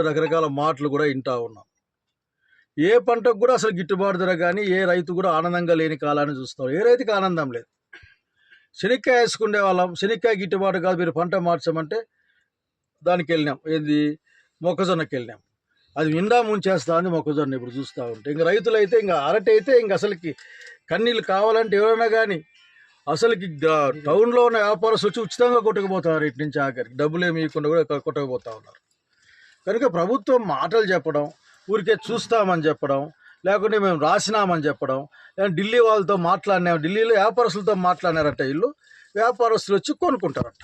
రకరకాల మాటలు కూడా వింటా ఉన్నాం. ఏ పంటకు కూడా అసలు గిట్టుబాటు ధర కానీ ఏ రైతు కూడా ఆనందంగా లేని కాలాన్ని చూస్తాం ఏ రైతుకి ఆనందం లేదు. శనక్కాయ వేసుకునే వాళ్ళం. శనక్కాయ గిట్టుబాటు కాదు. మీరు పంట మార్చమంటే దానికి వెళ్ళినాం. ఏంది? మొక్కజొన్నకి వెళ్ళినాం. అది నిండా ముంచేస్తా అని మొక్కజొన్న ఇప్పుడు చూస్తూ ఉంటే. ఇంక రైతులు అయితే ఇంకా అరటి అయితే ఇంక అసలుకి కన్నీళ్ళు కావాలంటే ఎవరైనా కానీ అసలుకి టౌన్లో ఉన్న వ్యాపారస్తులు వచ్చి ఉచితంగా కొట్టుకుపోతున్నారు ఇటు నుంచి ఆఖరికి. డబ్బులు ఏమి ఇవ్వకుండా కూడా కొ- కొట్టుకుపోతా ఉన్నారు. కనుక ప్రభుత్వం మాటలు చెప్పడం ఊరికే చూస్తామని చెప్పడం లేకుంటే మేము రాసినామని చెప్పడం లేదంటే ఢిల్లీ వాళ్ళతో మాట్లాడినాం ఢిల్లీలో వ్యాపారస్తులతో మాట్లాడినారట వీళ్ళు వ్యాపారస్తులు వచ్చి కొనుక్కుంటారట.